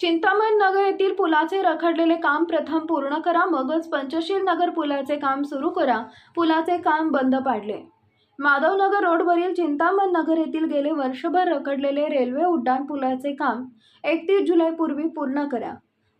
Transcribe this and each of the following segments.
चिंतामण नगर येथील पुलाचे रखडलेले काम प्रथम पूर्ण करा मगच पंचशील नगर पुलाचे काम सुरू करा. पुलाचे काम बंद पाडले. माधवनगर रोडवरील चिंतामण नगर येथील गेले वर्षभर रखडलेले रेल्वे उड्डाण पुलाचे काम एकतीस जुलैपूर्वी पूर्ण करा.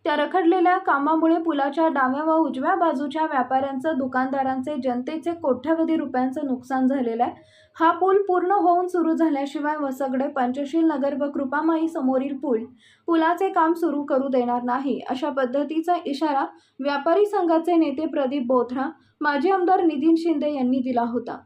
त्या रखडलेल्या कामामुळे पुलाच्या डाव्या व उजव्या बाजूच्या व्यापाऱ्यांचं दुकानदारांचे जनतेचे कोट्यवधी रुपयांचं नुकसान झालेलं आहे. हा पूल पूर्ण होऊन सुरू झाल्याशिवाय वसगडे पंचशील नगर व कृपामाई समोरील पूल पुलाचे काम सुरू करू देणार नाही अशा पद्धतीचा इशारा व्यापारी संघाचे नेते प्रदीप बोथरा माजी आमदार नितीन शिंदे यांनी दिला होता.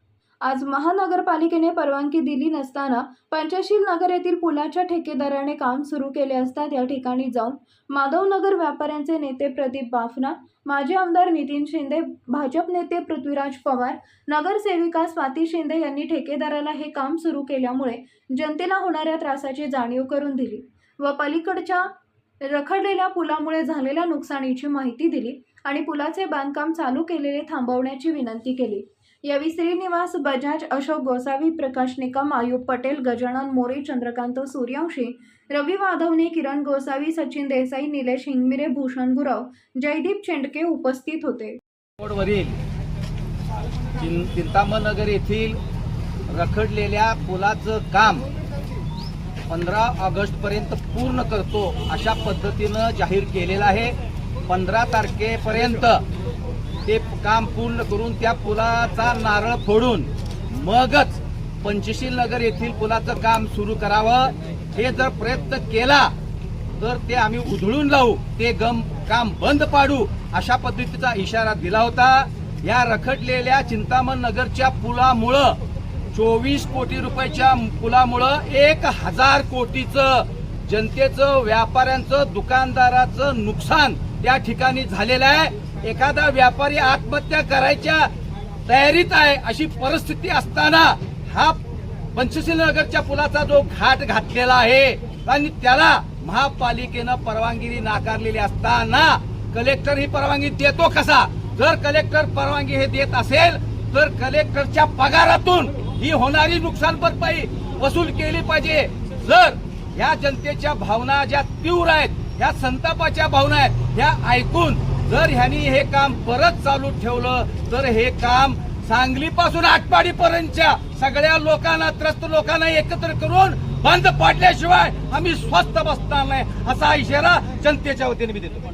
आज महानगरपालिकेने परवानगी दिली नसताना पंचशील नगर येथील पुलाच्या ठेकेदाराने काम सुरू केले असता त्या ठिकाणी जाऊन माधवनगर व्यापाऱ्यांचे नेते प्रदीप बाफना माजी आमदार नितीन शिंदे भाजप नेते पृथ्वीराज पवार नगरसेविका स्वाती शिंदे यांनी ठेकेदाराला हे काम सुरू केल्यामुळे जनतेला होणाऱ्या त्रासाची जाणीव करून दिली व पलीकडच्या रखडलेल्या पुलामुळे झालेल्या नुकसानीची माहिती दिली आणि पुलाचे बांधकाम चालू केलेले थांबवण्याची विनंती केली. यावेळी श्रीनिवास बजाज अशोक गोसावी प्रकाश निकम आयुब पटेल गजानन मोरे चंद्रकांत सूर्यवंशी रवी वाधवने किरण गोसावी सचिन देसाई निलेश हिंगमिरे भूषण गुरव जयदीप चेंडके उपस्थित होते. रोडवरील चिंतामणनगर येथील रखडलेल्या पुलाचं काम पंधरा ऑगस्ट पर्यंत पूर्ण करतो अशा पद्धतीनं जाहीर केलेलं आहे. पंधरा तारखेपर्यंत ते काम पूर्ण करून त्या पुलाचा नारळ फोडून मगच पंचशील नगर येथील पुलाचं काम सुरू करावं. हे जर प्रयत्न केला तर ते आम्ही उधळून लावू. ते गम काम बंद पाडू अशा पद्धतीचा इशारा दिला होता. या रखडलेल्या चिंतामण नगरच्या पुलामुळं चोवीस कोटी रुपयाच्या पुलामुळं एक हजार कोटीचं जनतेचं व्यापाऱ्यांचं दुकानदाराचं नुकसान त्या ठिकाणी झालेलं आहे. एखादा व्यापारी आत्महत्या करायच्या तयारीत आहे अशी परिस्थिती असताना हा पंचशील नगरच्या पुलाचा जो घाट घातलेला आहे आणि त्याला महापालिकेनं परवानगी नाकारलेली असताना कलेक्टर ही परवानगी देतो कसा? जर कलेक्टर परवानगी हे देत असेल तर कलेक्टरच्या पगारातून ही होणारी नुकसान भरपाई वसूल केली पाहिजे. जर या जनतेच्या भावना ज्या तीव्र आहेत या संतापाच्या भावना आहेत ह्या ऐकून जर ह्यांनी हे काम परत चालू ठेवलं तर हे काम सांगलीपासून आटपाडीपर्यंतच्या सगळ्या लोकांना त्रस्त लोकांना एकत्र करून बंद पाडल्याशिवाय आम्ही स्वस्थ बसणार नाही असा इशारा जनतेच्या वतीने मी देतो.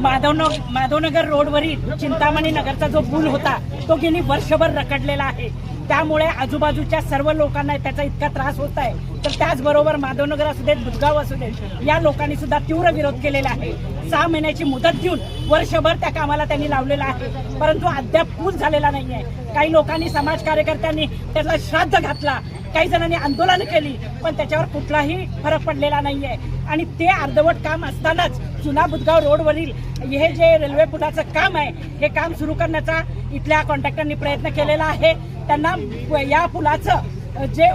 माधवनगर रोडवरील चिंतामणी नगरचा जो पूल होता तो गेली वर्षभर रखडलेला आहे. त्यामुळे आजूबाजूच्या सर्व लोकांना त्याचा इतका त्रास होत आहे. तर त्याचबरोबर माधवनगर असू देत बुधगाव असू देत या लोकांनी सुद्धा तीव्र विरोध केलेला आहे. सहा महिन्याची मुदत देऊन वर्षभर त्या कामाला त्यांनी लावलेला आहे. परंतु अद्याप पूल झालेला नाही आहे. काही लोकांनी समाज कार्यकर्त्यांनी त्याला श्राद्ध घातला. काही जणांनी आंदोलन केली पण त्याच्यावर कुठलाही फरक पडलेला नाही आहे. आणि ते अर्धवट काम असतानाच जुना बुधगाव रोडवरील हे जे रेल्वे पुलाचं काम आहे हे काम सुरू करण्याचा इथल्या कॉन्ट्रॅक्टरनी प्रयत्न केलेला आहे. त्यांना या पुलाचं जे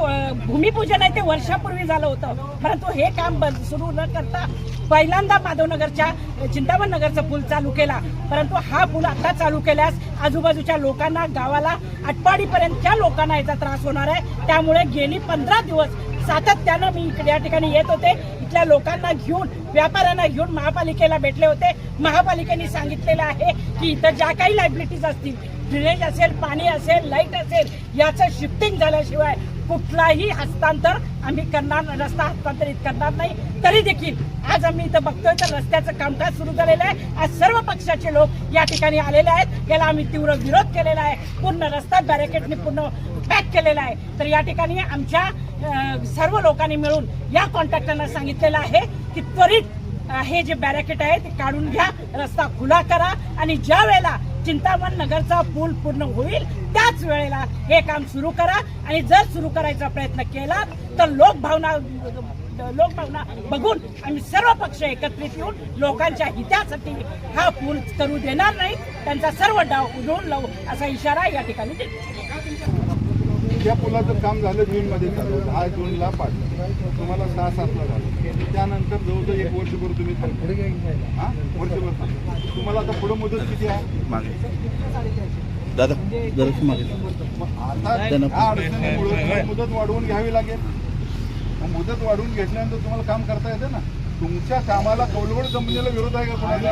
भूमिपूजन आहे ते वर्षापूर्वी झालं होतं. परंतु हे काम बंद सुरू न करता पहिल्यांदा माधवनगरच्या चिंतामण नगरचा पूल चालू केला. परंतु हा पूल आता चालू केल्यास आजूबाजूच्या लोकांना गावाला आटपाडीपर्यंतच्या लोकांना याचा त्रास होणार आहे. त्यामुळे गेली पंधरा दिवस सातत्यानं मी इकडे या ठिकाणी येत होते. इथल्या लोकांना घेऊन व्यापाऱ्यांना घेऊन महापालिकेला भेटले होते. महापालिकेने सांगितलेलं आहे की इथं ज्या काही लायबिलिटीज असतील ड्रेनेज असेल पाणी असेल लाइट असेल याचं शिफ्टिंग झाल्याशिवाय कुठलाही हस्तांतर आम्ही करणार रस्ता हस्तांतरित करणार नाही. तरी देखील आज आम्ही इथं बघतोय तर रस्त्याचं कामकाज सुरू झालेलं आहे. आज सर्व पक्षाचे लोक या ठिकाणी आलेले आहेत. याला आम्ही तीव्र विरोध केलेला आहे. पूर्ण रस्ता बॅरिकेडने पूर्ण पॅक केलेला आहे. तर या ठिकाणी आमच्या सर्व लोकांनी मिळून या कॉन्ट्रॅक्टरना सांगितलेलं आहे की त्वरित हे जे बॅरिकेड आहे ते काढून घ्या. रस्ता खुला करा. आणि ज्या वेळेला चिंतामण नगरचा पूल पूर्ण होईल त्याच वेळेला हे काम सुरू करा. आणि जर सुरू करायचा प्रयत्न केला तर लोकभावना लोकभावना बघून आम्ही सर्व पक्ष एकत्रित येऊन लोकांच्या हितासाठी हा पूल करू देणार नाही. त्यांचा सर्व डाव उधळून लावू असा इशारा या ठिकाणी देतो. या पुलाचं काम झालं जूनमध्ये झालं दहा जूनला पाडलं. तुम्हाला सहा सातला झालं त्यानंतर जवळजवळ एक वर्षभर तुम्ही. हा वर्षभर. तुम्हाला आता पुढं मुदत किती आहे दादा आता मुदत वाढवून घ्यावी लागेल मुदत वाढवून घेतल्यानंतर तुम्हाला काम करता येतं ना तुमच्या कामाला कौलगड कंपनीला विरोध आहे का कोणाचा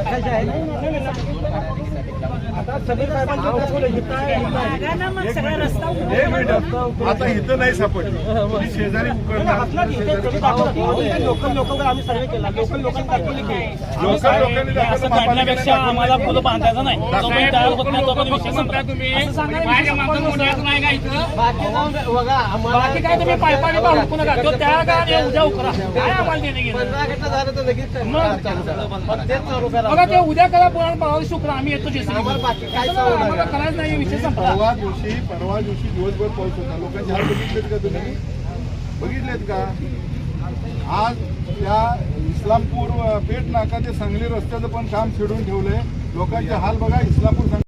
आता इथं नाही सापडली. तुम्ही शेजारी उकळणार लोकल लोकल आम्ही सर्वे केला लोकल लोकल दाखवली की लोकल लोकांनी असं काढण्यापेक्षा आम्हाला पुढं बांधायचं नाही. जोपर्यंत तयार होत नाही तोपर्यंत विषय संपला. असं सांगा बाकी काय तुम्ही पायपाने त्या काय उद्या उकरा. काय आम्हाला देणे घेणं? पंधरा घंटा झालं तर लगेच मग. चालू करा. पण तेच चालू करा. बघा ते उद्या करा परवा दिवशी उकरा आम्ही येतो नका. करायचं नाही विषय संपला. परवा दिवशी परवा दिवशी दिवसभर पाऊस होता. लोकांचे हाल बघितलेत का तुम्ही? बघितलेत का? आज त्या इस्लामपूर पेठ नाका ते सांगली रस्त्याचं पण काम छेडून ठेवलंय. लोकांचे हाल बघा इस्लामपूर सांगली